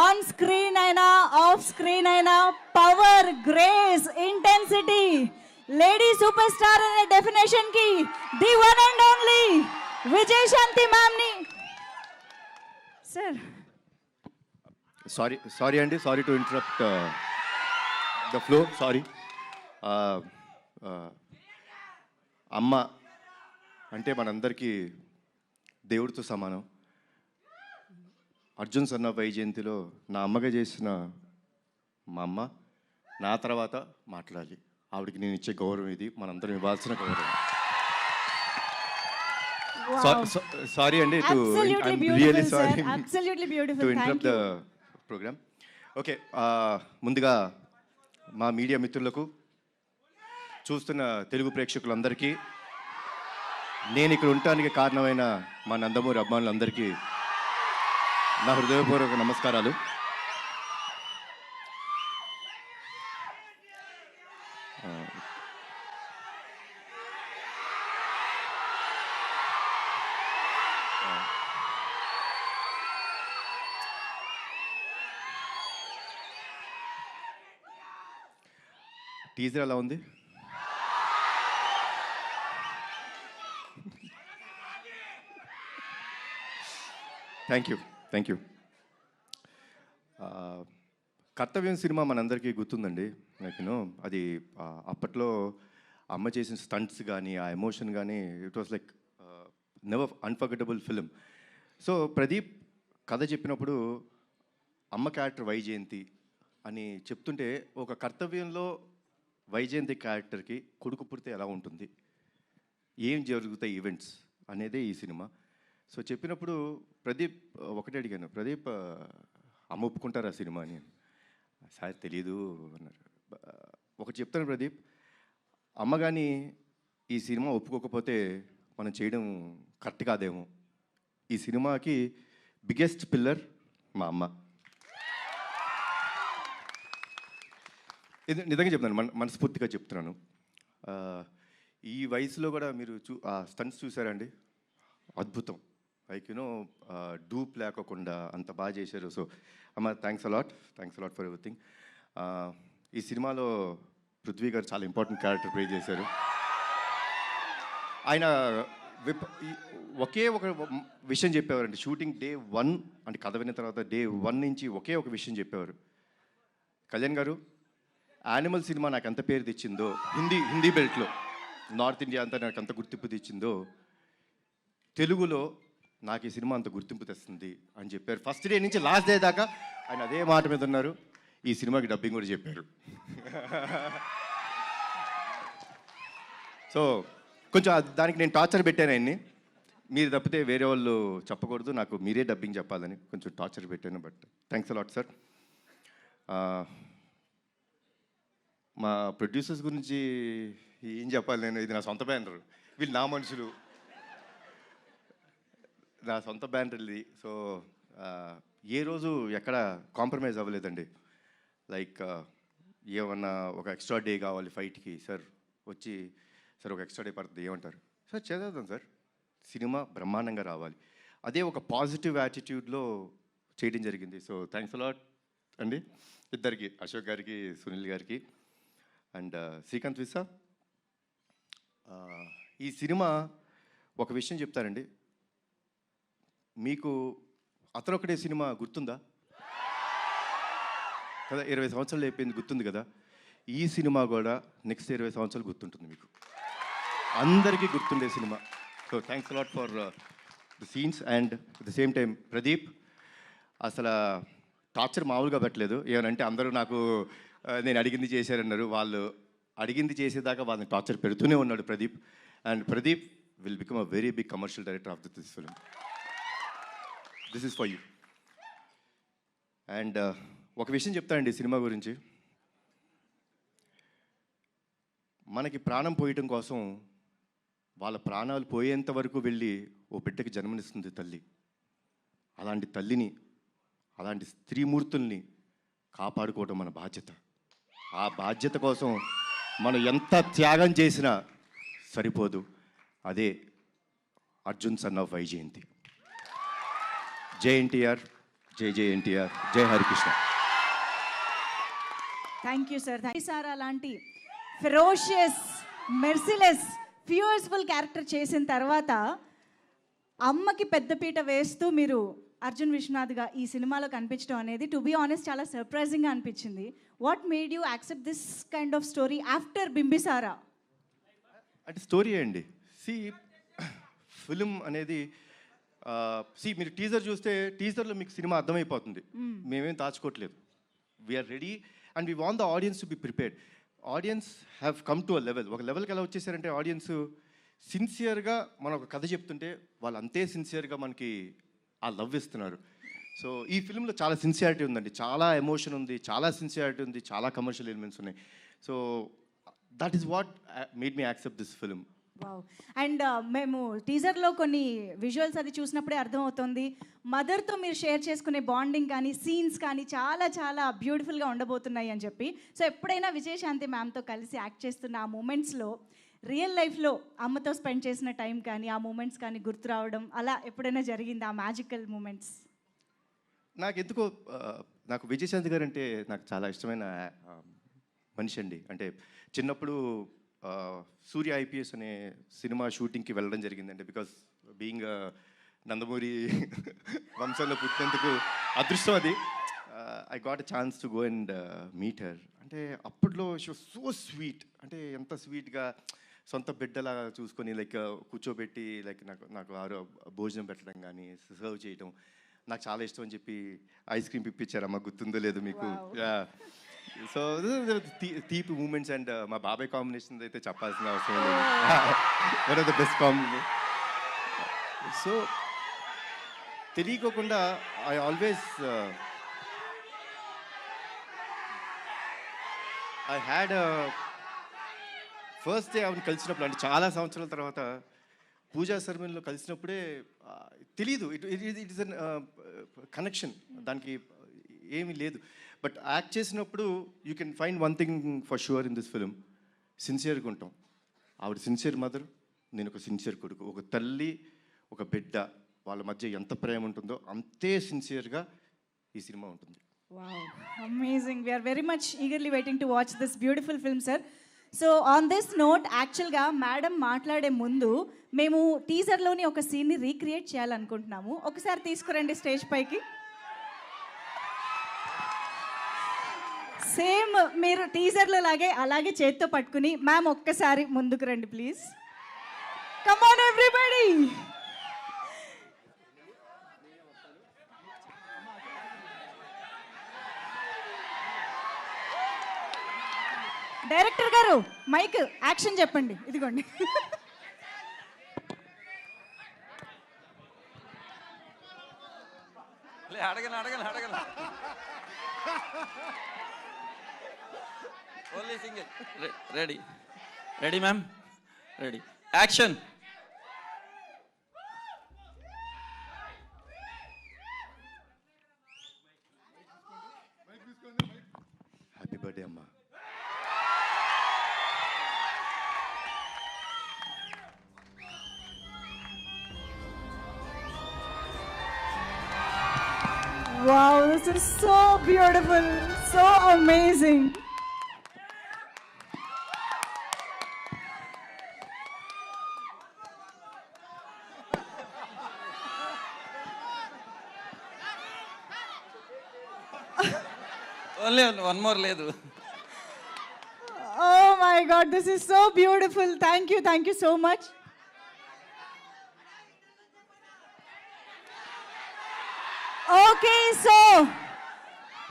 On screen అయినా off screen అయినా power grace intensity lady super star అనే definition కి the one and only Vijayashanti ma'am ని sir sorry sorry అండి sorry to interrupt the flow sorry అమ్మ అంటే మనందరికీ దేవుడితో సమానం అర్జున్ సన్న వైజయంతిలో నా అమ్మగా చేసిన మా అమ్మ నా తర్వాత మాట్లాడాలి ఆవిడకి నేను ఇచ్చే గౌరవం ఇది మనందరం ఇవ్వాల్సిన గౌరవం సారీ అండి to really sorry to interrupt the program okay ముందుగా మా మీడియా మిత్రులకు చూస్తున్న తెలుగు ప్రేక్షకులందరికీ నేను ఇక్కడ ఉండటానికి కారణమైన మా నందమూరి అభిమానులందరికీ నా హృదయపూర్వక నమస్కారాలు టీజర్ ఎలా ఉంది thank you thank you uh, Kartavyam cinema మనందరికీ గుర్తుందండి యూనో అది అప్పట్లో అమ్మ చేసిన స్టంట్స్ కానీ ఆ ఎమోషన్ కానీ it was like never unforgettable film so Pradeep కథ చెప్పినప్పుడు అమ్మ క్యారెక్టర్ వైజయంతి అని చెప్తుంటే ఒక కర్తవ్యంలో వైజయంతి క్యారెక్టర్కి కొడుకు పుడితే ఎలా ఉంటుంది ఏం జరుగుతాయి ఈవెంట్స్ అనేదే ఈ సినిమా సో చెప్పినప్పుడు ప్రదీప్ ఒకటే అడిగాను ప్రదీప్ అమ్మ ఒప్పుకుంటారు ఆ అని సార్ తెలీదు అన్నారు ఒకటి చెప్తాను ప్రదీప్ అమ్మ కానీ ఈ సినిమా ఒప్పుకోకపోతే మనం చేయడం కరెక్ట్ కాదేమో ఈ సినిమాకి బిగ్గెస్ట్ పిల్లర్ మా అమ్మ నిజంగా చెప్తున్నాను మన మనస్ఫూర్తిగా చెప్తున్నాను ఈ వయసులో కూడా మీరు చూ స్టన్స్ చూసారండి అద్భుతం లైక్ యునో డూప్ లేకుండా అంత బాగా చేశారు సో అమ్మ thanks a lot thanks a lot for everything ఈ సినిమాలో పృథ్వీ గారు చాలా ఇంపార్టెంట్ క్యారెక్టర్ ప్లే చేశారు ఆయన విప్ ఒకే ఒక విషయం చెప్పేవారండి షూటింగ్ డే వన్ అంటే కథ విన్న తర్వాత డే వన్ నుంచి ఒకే ఒక విషయం చెప్పేవారు కళ్యాణ్ గారు యానిమల్ సినిమా నాకు ఎంత పేరు తెచ్చిందో హిందీ హిందీ బెల్ట్లో నార్త్ ఇండియా అంతా నాకు ఎంత గుర్తింపు తెచ్చిందో తెలుగులో నాకు ఈ సినిమా అంత గుర్తింపు తెస్తుంది అని చెప్పారు ఫస్ట్ డే నుంచి లాస్ట్ డే దాకా ఆయన అదే మాట మీద ఉన్నారు ఈ సినిమాకి డబ్బింగ్ కూడా చెప్పారు సో కొంచెం దానికి నేను టార్చర్ పెట్టాను ఆయన్ని మీరు తప్పితే వేరే వాళ్ళు చెప్పకూడదు నాకు మీరే డబ్బింగ్ చెప్పాలని కొంచెం టార్చర్ పెట్టాను but thanks a lot sir మా ప్రొడ్యూసర్స్ గురించి ఏం చెప్పాలి నేను ఇది నా సొంత బ్యానర్ వీళ్ళు నా మనుషులు నా సొంత బ్యాండ్ ఇది సో ఏ రోజు ఎక్కడ కాంప్రమైజ్ అవ్వలేదండి లైక్ ఏమన్నా ఒక ఎక్స్ట్రా డే కావాలి ఫైట్కి సార్ వచ్చి సార్ ఒక ఎక్స్ట్రా డే పడుతుంది ఏమంటారు సార్ చేద్దాం సార్ సినిమా బ్రహ్మాండంగా రావాలి అదే ఒక పాజిటివ్ యాటిట్యూడ్లో చేయడం జరిగింది సో థ్యాంక్స్ అలాట్ అండి ఇద్దరికి అశోక్ గారికి సునీల్ గారికి అండ్ శ్రీకాంత్ విస్సా ఈ సినిమా ఒక విషయం చెప్తారండి మీకు అతనొకటే సినిమా గుర్తుందా కదా ఇరవై సంవత్సరాలు అయిపోయింది గుర్తుంది కదా ఈ సినిమా కూడా నెక్స్ట్ ఇరవై సంవత్సరాలు గుర్తుంటుంది మీకు అందరికీ గుర్తుండే cinema so thanks lot for the scenes and the same time Pradeep అసలు టార్చర్ మామూలుగా పెట్టలేదు ఏమనంటే అందరూ నాకు నేను అడిగింది చేశారన్నారు వాళ్ళు అడిగింది చేసేదాకా వాళ్ళని టార్చర్ పెడుతూనే ఉన్నాడు Pradeep and Pradeep will become a very big commercial director of this film this is for you and ఒక విషయం చెప్తానండి సినిమా గురించి మనకి ప్రాణం పోయటం కోసం వాళ్ళ ప్రాణాలు పోయేంత వరకు వెళ్ళి ఓ బిడ్డకి జన్మనిస్తుంది తల్లి అలాంటి తల్లిని అలాంటి స్త్రీమూర్తుల్ని కాపాడుకోవడం మన బాధ్యత ఆ బాధ్యత కోసం మనం ఎంత త్యాగం చేసినా సరిపోదు అదే అర్జున్ సన్ ఆఫ్ వైజయంతి జై ఎన్టీఆర్ జై జై ఎన్టీఆర్ జై Harikrishna thank you sir sir అలాంటి ఫెరోషియస్ మెర్సిలెస్ ఫ్యూయర్స్ఫుల్ క్యారెక్టర్ చేసిన తర్వాత అమ్మకి పెద్దపీట వేస్తూ మీరు అర్జున్ విశ్వనాథ్గా ఈ సినిమాలో కనిపించడం అనేది టు బీ ఆనెస్ట్ చాలా సర్ప్రైజింగ్గా అనిపించింది what made you accept this kind of story after Bimbisara అంటే స్టోరీ అండి సి ఫిలిం అనేది మీరు టీజర్ చూస్తే టీజర్లో మీకు సినిమా అర్థమైపోతుంది hmm. మేమేం దాచుకోవట్లేదు we are ready and we want the audience to be prepared audience have come to a level ఒక లెవెల్కి ఎలా వచ్చేసారంటే ఆడియన్స్ సిన్సియర్గా మనం ఒక కథ చెప్తుంటే వాళ్ళు అంతే సిన్సియర్గా మనకి ఆ లవ్ ఇస్తున్నారు సో ఈ ఫిల్మ్లో చాలా సిన్సియారిటీ ఉందండి చాలా ఎమోషన్ ఉంది చాలా సిన్సియారిటీ ఉంది చాలా కమర్షియల్ ఎలిమెంట్స్ ఉన్నాయి so that is what made me accept this film wow and uh, మేము టీజర్లో కొన్ని విజువల్స్ అది చూసినప్పుడే అర్థమవుతుంది మదర్తో మీరు షేర్ చేసుకునే బాండింగ్ కానీ సీన్స్ కానీ చాలా చాలా బ్యూటిఫుల్గా ఉండబోతున్నాయి అని చెప్పి సో ఎప్పుడైనా విజయశాంతి మ్యామ్తో కలిసి యాక్ట్ చేస్తున్న ఆ మూమెంట్స్లో రియల్ లైఫ్లో అమ్మతో స్పెండ్ చేసిన టైం కానీ ఆ మూమెంట్స్ కానీ గుర్తు రావడం అలా ఎప్పుడైనా జరిగింది ఆ మ్యాజికల్ మూమెంట్స్ నాకు ఎందుకో నాకు విజయశాంతి గారు అంటే నాకు చాలా ఇష్టమైన మనిషి అండి అంటే చిన్నప్పుడు సూర్య ఐపీఎస్ అనే సినిమా షూటింగ్కి వెళ్ళడం జరిగిందండి బికాస్ బీయింగ్ నందమూరి వంశంలో పుట్టినందుకు అదృష్టం అది I got a chance to go and meet her అంటే అప్పట్లో షో సో స్వీట్ అంటే ఎంత స్వీట్గా సొంత బిడ్డలా చూసుకొని లైక్ కూర్చోబెట్టి లైక్ నాకు నాకు ఆరు భోజనం పెట్టడం కానీ సర్వ్ చేయడం నాకు చాలా ఇష్టం అని చెప్పి ఐస్ క్రీమ్ పిప్పించారమ్మా గుర్తుందో లేదు మీకు so deep moments and uh, మా బాబాయ్ కాంబినేషన్ అయితే చెప్పాల్సిన అవసరం లేదు one of the best combination so తెలియకోకుండా I always I had first day ఆమెను కలిసినప్పుడు అంటే చాలా సంవత్సరాల తర్వాత పూజా సెరమనీలో కలిసినప్పుడే తెలియదు it it it is an connection దానికి ఏమీ లేదు బట్ యాక్ట్ చేసినప్పుడు you can find one thing for sure in this film సిన్సియర్గా ఉంటాం ఆవిడ సిన్సియర్ మదర్ నేను ఒక సిన్సియర్ కొడుకు ఒక తల్లి ఒక బిడ్డ వాళ్ళ మధ్య ఎంత ప్రేమ ఉంటుందో అంతే సిన్సియర్గా ఈ సినిమా ఉంటుంది amazing we are very much eagerly waiting to watch this beautiful film sir so on this note యాక్చువల్గా మేడం మాట్లాడే ముందు మేము టీజర్లోని ఒక సీన్ని రీక్రియేట్ చేయాలనుకుంటున్నాము ఒకసారి తీసుకురండి స్టేజ్ పైకి సేమ్ మీరు టీజర్లు లాగే అలాగే చేత్తో పట్టుకుని మ్యామ్ ఒక్కసారి ముందుకు రండి please come on everybody director గారు మైక్ యాక్షన్ చెప్పండి ఇదిగోండి అడగను అడగను అడగను Only single. Re ready. Ready, ma'am? Ready. Action. Happy birthday, Amma. Wow, this is so beautiful, so amazing. Only one more ledu. Oh my God, this is so beautiful. Thank you so much. Okay, so